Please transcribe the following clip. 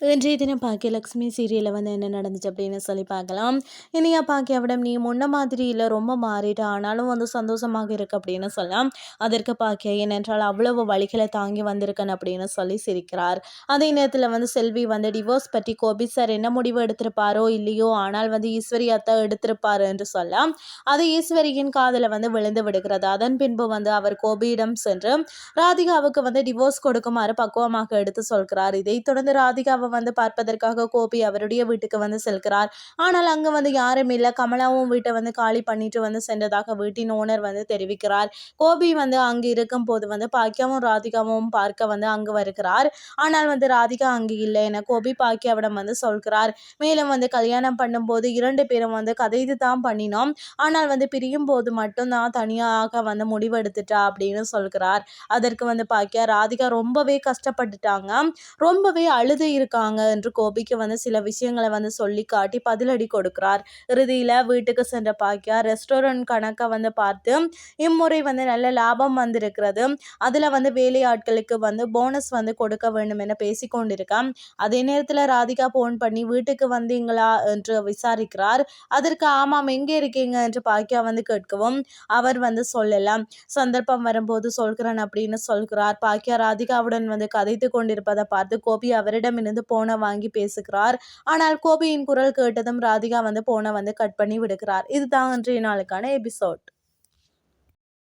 இன்றைய தினம் பாக்கியலக்ஷ்மி சீரியலில் வந்து என்ன நடந்துச்சு அப்படின்னு சொல்லி பார்க்கலாம். இனியா பாக்கியாவிடம் நீ முன்ன மாதிரி இல்லை ரொம்ப மாறிட்ட. ஆனாலும் வந்து சந்தோஷமாக இருக்கு அப்படின்னு சொல்லலாம். அதற்கு பாக்கிய ஏனென்றால் அவ்வளவு வழிகளை தாங்கி வந்திருக்கன் அப்படின்னு சொல்லி சிரிக்கிறார். அதே நேரத்தில் வந்து செல்வி வந்து டிவோர்ஸ் பற்றி கோபி சார் என்ன முடிவு எடுத்திருப்பாரோ இல்லையோ ஆனால் வந்து ஈஸ்வரி எடுத்திருப்பாரு எடுத்திருப்பார் என்று சொல்லலாம். அது ஈஸ்வரியின் காதில் வந்து விழுந்து விடுகிறது. அதன் பின்பு வந்து அவர் கோபியிடம் சென்று ராதிகாவுக்கு வந்து டிவோர்ஸ் கொடுக்குமாறு பக்குவமாக எடுத்து சொல்கிறார். இதைத் தொடர்ந்து ராதிகாவை வந்து பார்ப்பதற்காக கோபி அவருடைய வீட்டுக்கு வந்து செல்கிறார். ஆனால் அங்கே வந்து யாரும் இல்லை. கமலாவும் வீட்டை வந்து காலி பண்ணிட்டு வந்து சென்றதாக வீட்டின் ஓனர் வந்து தெரிவிக்கிறார். கோபி வந்து அங்கு இருக்கும் போது வந்து பாக்கியாவும் ராதிகாவும் பார்க்க வந்து அங்கு வருகிறார். ஆனால் வந்து ராதிகா அங்கு இல்லை என கோபி பாக்கியாவிடம் வந்து சொல்கிறார். மேலும் வந்து கல்யாணம் பண்ணும்போது இரண்டு பேரும் வந்து கதைத்து தான் பண்ணினோம். ஆனால் வந்து பிரியும் போது மட்டும் தான் தனியாக வந்து முடிவெடுத்துட்டா அப்படின்னு சொல்கிறார். அதற்கு வந்து பாக்கியா ராதிகா ரொம்பவே கஷ்டப்பட்டுட்டாங்க. ரொம்பவே அழுது இருக்க இருக்காங்க என்று கோபிக்கு வந்து சில விஷயங்களை வந்து சொல்லி காட்டி பதிலடி கொடுக்கிறார். இறுதியில் வீட்டுக்கு சென்ற பாக்கியா ரெஸ்டாரண்ட் கணக்கை வந்து பார்த்து இம்முறை வந்து நல்ல லாபம் வந்திருக்கிறது. அதில் வந்து வேலையாட்களுக்கு வந்து போனஸ் வந்து கொடுக்க வேண்டும் என பேசிக்கொண்டிருக்கான் அதே நேரத்தில் ராதிகா ஃபோன் பண்ணி வீட்டுக்கு வந்தீங்களா என்று விசாரிக்கிறார். அதற்கு ஆமாம் எங்கே இருக்கீங்க என்று பாக்கியா வந்து கேட்கவும் அவர் வந்து சொல்லலாம். சந்தர்ப்பம் வரும்போது சொல்கிறேன் அப்படின்னு சொல்கிறார். பாக்கியா ராதிகாவுடன் வந்து கதைத்து கொண்டிருப்பதை பார்த்து கோபி அவரிடமிருந்து போனை வாங்கி பேசுகிறார். ஆனால் கோபியின் குரல் கேட்டதும் ராதிகா வந்து போனை வந்து கட் பண்ணி விடுகிறார். இதுதான் இன்றைய நாளுக்கான எபிசோட்